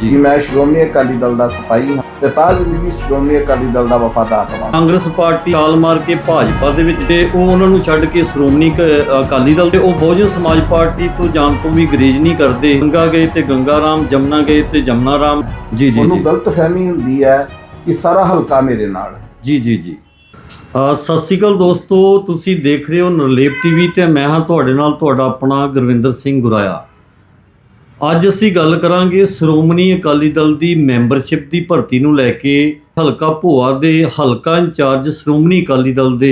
ਜੀ। ਕਿ ਮੈਂ ਸ਼੍ਰੋਮਣੀ ਅਕਾਲੀ ਦਲ ਦਾ ਸਿਪਾਹੀ ਹਾਂ ਤੇ ਤਾਂ ਜ਼ਿੰਦਗੀ ਸ਼੍ਰੋਮਣੀ ਅਕਾਲੀ ਦਲ ਦਾ ਵਫਾਦਾਰ ਰਵਾਂਗਾ ਕਾਂਗਰਸ ਪਾਰਟੀ ਛਾਲ ਮਾਰ ਕੇ ਭਾਜਪਾ ਦੇ ਵਿੱਚ ਤੇ ਉਹ ਉਹਨਾਂ ਨੂੰ ਛੱਡ ਕੇ ਸ਼੍ਰੋਮਣੀ ਅਕਾਲੀ ਦਲ ਤੇ ਉਹ ਬਹੁਜਨ ਸਮਾਜ ਪਾਰਟੀ ਤੋਂ ਜਾਣ ਤੋਂ ਵੀ ਗਰੇਜ ਨਹੀਂ ਕਰਦੇ। ਗੰਗਾ ਗਏ ਤੇ ਗੰਗਾ ਰਾਮ ਜਮਨਾ ਗਏ ਤੇ ਜਮਨਾ ਰਾਮ ਜੀ ਜੀ ਉਹਨੂੰ ਜੀ। ਗਲਤਫਹਿਮੀ ਹੁੰਦੀ ਹੈ ਕਿ ਸਾਰਾ ਹਲਕਾ ਮੇਰੇ ਨਾਲ। ਜੀ ਜੀ ਜੀ। ਸਤਿ ਸ਼੍ਰੀ ਅਕਾਲ ਦੋਸਤੋ ਤੁਸੀਂ ਦੇਖ ਰਹੇ ਹੋ ਨਰਲੇਪ ਟੀਵੀ ਤੇ ਮੈਂ ਹਾਂ ਤੁਹਾਡੇ ਨਾਲ ਤੁਹਾਡਾ ਆਪਣਾ ਗੁਰਵਿੰਦਰ ਸਿੰਘ ਗੁਰਾਇਆ। ਅੱਜ ਅਸੀਂ ਗੱਲ ਕਰਾਂਗੇ ਸ਼੍ਰੋਮਣੀ ਅਕਾਲੀ ਦਲ ਦੀ ਮੈਂਬਰਸ਼ਿਪ ਦੀ ਭਰਤੀ ਨੂੰ ਲੈ ਕੇ। ਹਲਕਾ ਭੋਆ ਦੇ ਹਲਕਾ ਇੰਚਾਰਜ ਸ਼੍ਰੋਮਣੀ ਅਕਾਲੀ ਦਲ ਦੇ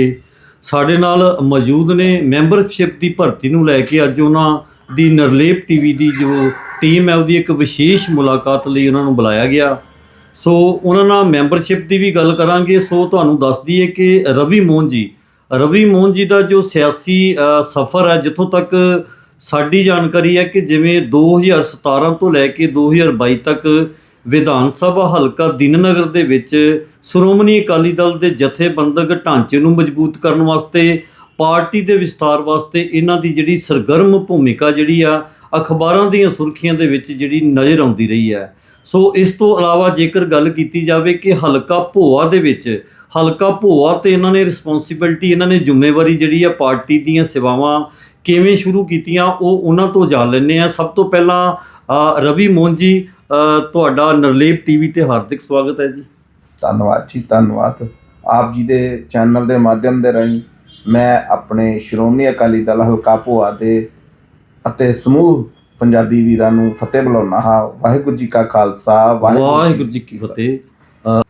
ਸਾਡੇ ਨਾਲ ਮੌਜੂਦ ਨੇ। ਮੈਂਬਰਸ਼ਿਪ ਦੀ ਭਰਤੀ ਨੂੰ ਲੈ ਕੇ ਅੱਜ ਉਹਨਾਂ ਦੀ ਨਰਲੇਪ ਟੀਵੀ ਦੀ ਜੋ ਟੀਮ ਹੈ, ਉਹਦੀ ਇੱਕ ਵਿਸ਼ੇਸ਼ ਮੁਲਾਕਾਤ ਲਈ ਉਹਨਾਂ ਨੂੰ ਬੁਲਾਇਆ ਗਿਆ। ਸੋ ਉਹਨਾਂ ਨਾਲ ਮੈਂਬਰਸ਼ਿਪ ਦੀ ਵੀ ਗੱਲ ਕਰਾਂਗੇ। ਸੋ ਤੁਹਾਨੂੰ ਦੱਸ ਦਈਏ ਕਿ ਰਵੀ ਮੋਹਨ ਜੀ, ਰਵੀ ਮੋਹਨ ਜੀ ਦਾ ਜੋ ਸਿਆਸੀ ਸਫ਼ਰ ਹੈ, ਜਿੱਥੋਂ ਤੱਕ ਸਾਡੀ ਜਾਣਕਾਰੀ ਹੈ ਕਿ ਜਿਵੇਂ 2017 ਤੋਂ ਲੈ ਕੇ 2022 ਤੱਕ ਵਿਧਾਨ ਸਭਾ ਹਲਕਾ ਦੀਨਨਗਰ ਦੇ ਵਿੱਚ ਸ਼੍ਰੋਮਣੀ ਅਕਾਲੀ ਦਲ ਦੇ ਜਥੇਬੰਦਕ ਢਾਂਚੇ ਨੂੰ ਮਜ਼ਬੂਤ ਕਰਨ ਵਾਸਤੇ, ਪਾਰਟੀ ਦੇ ਵਿਸਤਾਰ ਵਾਸਤੇ ਇਹਨਾਂ ਦੀ ਜਿਹੜੀ ਸਰਗਰਮ ਭੂਮਿਕਾ ਜਿਹੜੀ ਆ, ਅਖਬਾਰਾਂ ਦੀਆਂ ਸੁਰਖੀਆਂ ਦੇ ਵਿੱਚ ਜਿਹੜੀ ਨਜ਼ਰ ਆਉਂਦੀ ਰਹੀ ਹੈ। ਸੋ ਇਸ ਤੋਂ ਇਲਾਵਾ ਜੇਕਰ ਗੱਲ ਕੀਤੀ ਜਾਵੇ ਕਿ ਹਲਕਾ ਭੋਆ ਦੇ ਵਿੱਚ, ਹਲਕਾ ਭੋਆ ਤੇ ਇਹਨਾਂ ਨੇ ਰਿਸਪੌਂਸਿਬਿਲਟੀ ਇਹਨਾਂ ਨੇ ਜ਼ਿੰਮੇਵਾਰੀ ਜਿਹੜੀ ਆ ਪਾਰਟੀ ਦੀਆਂ ਸੇਵਾਵਾਂ ਕਿਵੇਂ ਸ਼ੁਰੂ ਕੀਤੀਆਂ ਉਹ ਉਹਨਾਂ ਤੋਂ ਜਾਣ ਲੈਂਦੇ ਆ ਸਭ ਤੋਂ ਪਹਿਲਾਂ ਰਵੀ ਮੋਹਨ ਜੀ ਤੁਹਾਡਾ ਨਰਲੇਪ ਟੀਵੀ ਤੇ ਹਾਰਦਿਕ ਸਵਾਗਤ ਹੈ ਜੀ। ਧੰਨਵਾਦ ਜੀ ਧੰਨਵਾਦ। ਆਪ ਜੀ ਦੇ ਚੈਨਲ ਦੇ ਮਾਧਿਅਮ ਦੇ ਰਾਹੀਂ ਮੈਂ ਆਪਣੇ ਸ਼੍ਰੋਮਣੀ ਅਕਾਲੀ ਦਲ ਹਲਕਾ ਭੋਆ ਦੇ ਅਤੇ ਸਮੂਹ ਪੰਜਾਬੀ ਵੀਰਾਂ ਨੂੰ ਫਤਿਹ ਬੁਲਾਉਣਾ ਹਾਂ। ਵਾਹਿਗੁਰੂ ਜੀ ਕਾ ਖਾਲਸਾ ਵਾਹਿਗੁਰੂ ਜੀ ਕੀ ਫਤਿਹ।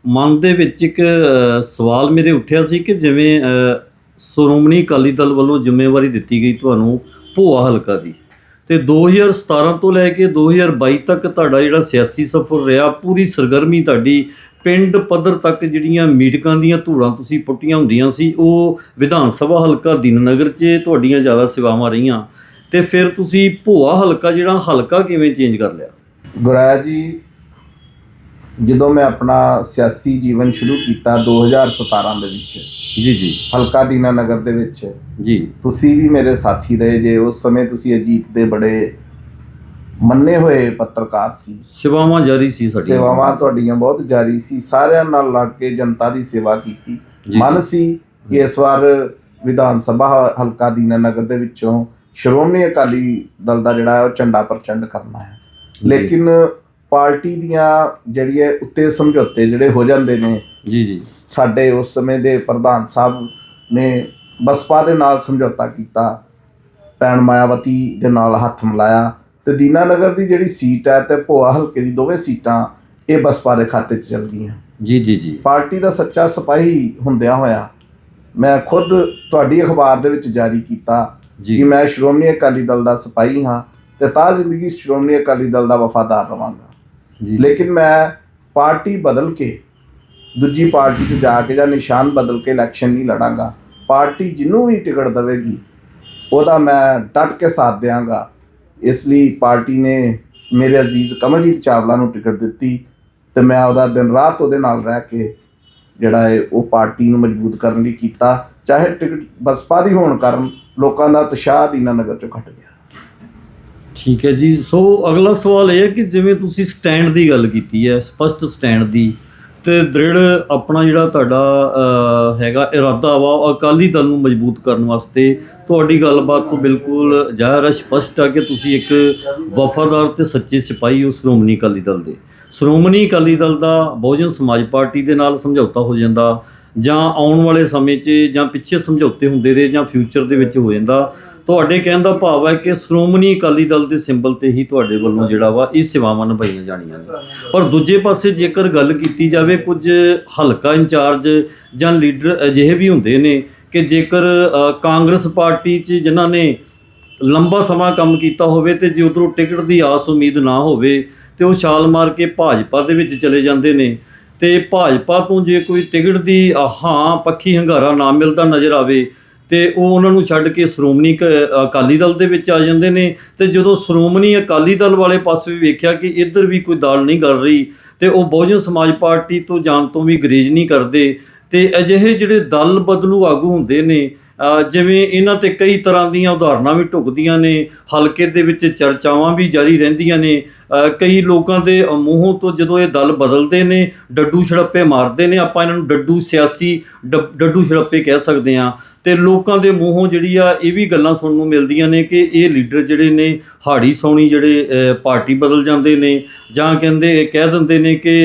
ਮਨ ਦੇ ਵਿੱਚ ਇੱਕ ਸਵਾਲ ਮੇਰੇ ਉੱਠਿਆ ਸੀ ਕਿ ਜਿਵੇਂ ਸ਼੍ਰੋਮਣੀ ਅਕਾਲੀ ਦਲ ਵੱਲੋਂ ਜ਼ਿੰਮੇਵਾਰੀ ਦਿੱਤੀ ਗਈ ਤੁਹਾਨੂੰ ਭੋਆ ਹਲਕਾ ਦੀ। ਤੇ 2017 ਤੋਂ ਲੈ ਕੇ 2022 ਤੱਕ ਤੁਹਾਡਾ ਜਿਹੜਾ ਸਿਆਸੀ ਸਫ਼ਰ ਰਿਹਾ, ਪੂਰੀ ਸਰਗਰਮੀ ਤੁਹਾਡੀ, ਪਿੰਡ ਪੱਧਰ ਤੱਕ ਜਿਹੜੀਆਂ ਮੀਟਿੰਗਾਂ ਦੀਆਂ ਧੂੜਾਂ ਤੁਸੀਂ ਪੁੱਟੀਆਂ ਹੁੰਦੀਆਂ ਸੀ, ਉਹ ਵਿਧਾਨ ਸਭਾ ਹਲਕਾ ਦੀਨਨਗਰ 'ਚ ਤੁਹਾਡੀਆਂ ਜ਼ਿਆਦਾ ਸੇਵਾਵਾਂ ਰਹੀਆਂ। ਤੇ ਫਿਰ ਤੁਸੀਂ ਭੋਆ ਹਲਕਾ ਜਿਹੜਾ ਹਲਕਾ ਕਿਵੇਂ ਚੇਂਜ ਕਰ ਲਿਆ? ਗੁਰਾਇਆ ਜੀ, ਜਦੋਂ ਮੈਂ ਆਪਣਾ ਸਿਆਸੀ ਜੀਵਨ ਸ਼ੁਰੂ ਕੀਤਾ 2017 ਦੇ ਵਿੱਚ ਜੀ ਜੀ। ਹਲਕਾ ਦੀਨਾਨਗਰ ਦੇ ਵਿੱਚ। ਜੀ। ਤੁਸੀਂ ਵੀ ਮੇਰੇ ਸਾਥੀ ਰਹੇ ਜੇ ਉਸ ਸਮੇਂ ਤੁਸੀਂ ਅਜੀਤ ਦੇ ਬੜੇ ਮੰਨੇ ਹੋਏ ਪੱਤਰਕਾਰ ਸੀ। ਸੇਵਾਵਾਂ ਜਾਰੀ ਸੀ ਸਾਡੀ ਸੇਵਾਵਾਂ ਤੁਹਾਡੀਆਂ ਬਹੁਤ ਜਾਰੀ ਸੀ। ਸਾਰਿਆਂ ਨਾਲ ਲੱਗ ਕੇ ਜਨਤਾ ਦੀ ਸੇਵਾ ਕੀਤੀ। ਮਨ ਸੀ ਕਿ ਇਸ ਵਾਰ ਵਿਧਾਨ ਸਭਾ ਹਲਕਾ ਦੀਨਾਨਗਰ ਦੇ ਵਿੱਚੋਂ ਸ਼੍ਰੋਮਣੀ ਅਕਾਲੀ ਦਲ ਦਾ ਜਿਹੜਾ ਉਹ ਝੰਡਾ ਪ੍ਰਚੰਡ ਕਰਨਾ ਹੈ। ਲੇਕਿਨ ਪਾਰਟੀ ਦੀਆਂ ਜਿਹੜੀਆਂ ਉੱਤੇ ਸਮਝੌਤੇ ਜਿਹੜੇ ਹੋ ਜਾਂਦੇ ਨੇ ਜੀ ਜੀ। ਸਾਡੇ ਉਸ ਸਮੇਂ ਦੇ ਪ੍ਰਧਾਨ ਸਾਹਿਬ ਨੇ ਬਸਪਾ ਦੇ ਨਾਲ ਸਮਝੌਤਾ ਕੀਤਾ ਭੈਣ ਮਾਇਆਵਤੀ ਦੇ ਨਾਲ ਹੱਥ ਮਿਲਾਇਆ ਤੇ ਦੀਨਾਨਗਰ ਦੀ ਜਿਹੜੀ ਸੀਟ ਹੈ ਤੇ ਭੋਆ ਹਲਕੇ ਦੀ ਦੋਵੇਂ ਸੀਟਾਂ ਇਹ ਬਸਪਾ ਦੇ ਖਾਤੇ 'ਚ ਚਲ ਗਈਆਂ। ਜੀ ਜੀ ਜੀ। ਪਾਰਟੀ ਦਾ ਸੱਚਾ ਸਿਪਾਹੀ ਹੁੰਦਿਆਂ ਹੋਇਆ ਮੈਂ ਖੁਦ ਤੁਹਾਡੀ ਅਖਬਾਰ ਦੇ ਵਿੱਚ ਜਾਰੀ ਕੀਤਾ ਕਿ ਮੈਂ ਸ਼੍ਰੋਮਣੀ ਅਕਾਲੀ ਦਲ ਦਾ ਸਿਪਾਹੀ ਹਾਂ ਤੇ ਤਾਂ ਜ਼ਿੰਦਗੀ ਸ਼੍ਰੋਮਣੀ ਅਕਾਲੀ ਦਲ ਦਾ ਵਫਾਦਾਰ ਰਵਾਂਗਾ। ਜੀ। ਲੇਕਿਨ ਮੈਂ ਪਾਰਟੀ ਬਦਲ ਕੇ ਦੂਜੀ ਪਾਰਟੀ 'ਚ ਜਾ ਕੇ ਜਾਂ ਨਿਸ਼ਾਨ ਬਦਲ ਕੇ ਇਲੈਕਸ਼ਨ ਨਹੀਂ ਲੜਾਂਗਾ। ਪਾਰਟੀ ਜਿਹਨੂੰ ਵੀ ਟਿਕਟ ਦੇਵੇਗੀ, ਉਹਦਾ ਮੈਂ ਡਟ ਕੇ ਸਾਥ ਦਿਆਂਗਾ। ਇਸ ਲਈ ਪਾਰਟੀ ਨੇ ਮੇਰੇ ਅਜ਼ੀਜ਼ ਕਮਲਜੀਤ ਚਾਵਲਾ ਨੂੰ ਟਿਕਟ ਦਿੱਤੀ ਤੇ ਮੈਂ ਉਹਦਾ ਦਿਨ ਰਾਤ ਉਹਦੇ ਨਾਲ ਰਹਿ ਕੇ ਜਿਹੜਾ ਹੈ ਉਹ ਪਾਰਟੀ ਨੂੰ ਮਜ਼ਬੂਤ ਕਰਨ ਲਈ ਕੀਤਾ। ਚਾਹੇ ਟਿਕਟ ਬਸਪਾ ਦੀ ਹੋਣ ਕਾਰਨ ਲੋਕਾਂ ਦਾ ਉਤਸ਼ਾਹ ਦੀਨਾਨਗਰ ਚੋਂ ਘਟ ਗਿਆ। ਠੀਕ ਹੈ ਜੀ। ਸੋ ਅਗਲਾ ਸਵਾਲ ਇਹ ਹੈ ਕਿ ਜਿਵੇਂ ਤੁਸੀਂ ਸਟੈਂਡ ਦੀ ਗੱਲ ਕੀਤੀ ਹੈ, ਸਪਸ਼ਟ ਸਟੈਂਡ ਦੀ ਤੇ ਦ੍ਰਿੜ ਆਪਣਾ ਜਿਹੜਾ ਤੁਹਾਡਾ ਹੈਗਾ ਇਰਾਦਾ ਵਾ, ਉਹ ਅਕਾਲੀ ਦਲ ਨੂੰ ਮਜ਼ਬੂਤ ਕਰਨ ਵਾਸਤੇ ਤੁਹਾਡੀ ਗੱਲਬਾਤ ਤੋਂ ਬਿਲਕੁਲ ਜ਼ਾਹਿਰ ਹੈ, ਸਪਸ਼ਟ ਆ ਕਿ ਤੁਸੀਂ ਇੱਕ ਵਫਾਦਾਰ ਤੇ ਸੱਚੇ ਸਿਪਾਹੀ ਹੋ ਸ਼੍ਰੋਮਣੀ ਅਕਾਲੀ ਦਲ ਦੇ। ਸ਼੍ਰੋਮਣੀ ਅਕਾਲੀ ਦਲ ਦਾ ਬਹੁਜਨ ਸਮਾਜ ਪਾਰਟੀ ਦੇ ਨਾਲ ਸਮਝੌਤਾ ਹੋ ਜਾਂਦਾ ਜਾਂ ਆਉਣ ਵਾਲੇ ਸਮੇਂ 'ਚ ਜਾਂ ਪਿੱਛੇ ਸਮਝੌਤੇ ਹੁੰਦੇ ਰਹੇ ਜਾਂ ਫਿਊਚਰ ਦੇ ਵਿੱਚ ਹੋ ਜਾਂਦਾ, ਤੁਹਾਡੇ ਕਹਿਣ ਦਾ ਭਾਵ ਹੈ ਕਿ ਸ਼੍ਰੋਮਣੀ ਅਕਾਲੀ ਦਲ ਦੇ ਸਿੰਬਲ ਤੇ ਹੀ ਤੁਹਾਡੇ ਵੱਲੋਂ ਜਿਹੜਾ ਵਾ ਇਹ ਸੇਵਾਵਾਂ ਨਿਭਾਈਆਂ ਜਾਣੀਆਂ ਨੇ। ਪਰ ਦੂਜੇ ਪਾਸੇ ਜੇਕਰ ਗੱਲ ਕੀਤੀ ਜਾਵੇ ਕੁਝ ਹਲਕਾ ਇੰਚਾਰਜ ਜਾਂ ਲੀਡਰ ਅਜਿਹੇ ਵੀ ਹੁੰਦੇ ਨੇ ਕਿ ਜੇਕਰ ਕਾਂਗਰਸ ਪਾਰਟੀ 'ਚ ਜਿਨ੍ਹਾਂ ਨੇ ਲੰਬਾ ਸਮਾਂ ਕੰਮ ਕੀਤਾ ਹੋਵੇ ਤੇ ਜੇ ਉਧਰੋਂ ਟਿਕਟ ਦੀ ਆਸ ਉਮੀਦ ਨਾ ਹੋਵੇ ਤੇ ਉਹ ਛਾਲ ਮਾਰ ਕੇ ਭਾਜਪਾ ਦੇ ਵਿੱਚ ਚਲੇ ਜਾਂਦੇ ਨੇ ਤੇ ਭਾਜਪਾ ਤੋਂ ਜੇ ਕੋਈ ਟਿਕਟ ਦੀ ਹਾਂ ਪੱਖੀ ਹੰਗਾਰਾ ਨਾ ਮਿਲਦਾ ਨਜ਼ਰ ਆਵੇ, ਤੇ ਉਹ ਉਹਨਾਂ ਨੂੰ ਛੱਡ ਕੇ ਸ਼੍ਰੋਮਣੀ ਕ- ਅਕਾਲੀ ਦਲ ਦੇ ਵਿੱਚ ਆ ਜਾਂਦੇ ਨੇ। ਤੇ ਜਦੋਂ ਸ਼੍ਰੋਮਣੀ ਅਕਾਲੀ ਦਲ ਵਾਲੇ ਪਾਸੇ ਵੀ ਵੇਖਿਆ ਕਿ ਇੱਧਰ ਵੀ ਕੋਈ ਦਾਲ ਨਹੀਂ ਕਰ ਰਹੀ, ਤੇ ਉਹ ਬਹੁਜਨ ਸਮਾਜ ਪਾਰਟੀ ਤੋਂ ਜਾਣ ਤੋਂ ਵੀ ਗਰੇਜ ਨਹੀਂ ਕਰਦੇ, ਤੇ ਅਜਿਹੇ ਜਿਹੜੇ ਦਲ ਬਦਲੂ ਆਗੂ ਹੁੰਦੇ ਨੇ ਜਿਵੇਂ ਇਹਨਾਂ ਤੇ ਕਈ ਤਰ੍ਹਾਂ ਦੀਆਂ ਉਦਾਹਰਨਾਂ ਵੀ ਢੁਕਦੀਆਂ ਨੇ, ਹਲਕੇ ਦੇ ਵਿੱਚ ਚਰਚਾਵਾਂ ਵੀ ਜਾਰੀ ਰਹਿੰਦੀਆਂ ਨੇ ਕਈ ਲੋਕਾਂ ਦੇ ਮੂੰਹੋਂ ਤੋਂ ਜਦੋਂ ਇਹ ਦਲ ਬਦਲਦੇ ਨੇ, ਡੱਡੂ ਛੜੱਪੇ ਮਾਰਦੇ ਨੇ, ਆਪਾਂ ਇਹਨਾਂ ਨੂੰ ਡੱਡੂ ਸਿਆਸੀ ਡ- ਡੱਡੂ ਛੜੱਪੇ ਕਹਿ ਸਕਦੇ ਆ ਤੇ ਲੋਕਾਂ ਦੇ ਮੂੰਹੋਂ ਜਿਹੜੀ ਆ ਇਹ ਵੀ ਗੱਲਾਂ ਸੁਣਨ ਨੂੰ ਮਿਲਦੀਆਂ ਨੇ ਕਿ ਇਹ ਲੀਡਰ ਜਿਹੜੇ ਨੇ, ਹਾੜੀ ਸੌਣੀ ਜਿਹੜੇ ਪਾਰਟੀ ਬਦਲ ਜਾਂਦੇ ਨੇ, ਜਾਂ ਕਹਿੰਦੇ ਕਹਿ ਦਿੰਦੇ ਨੇ ਕਿ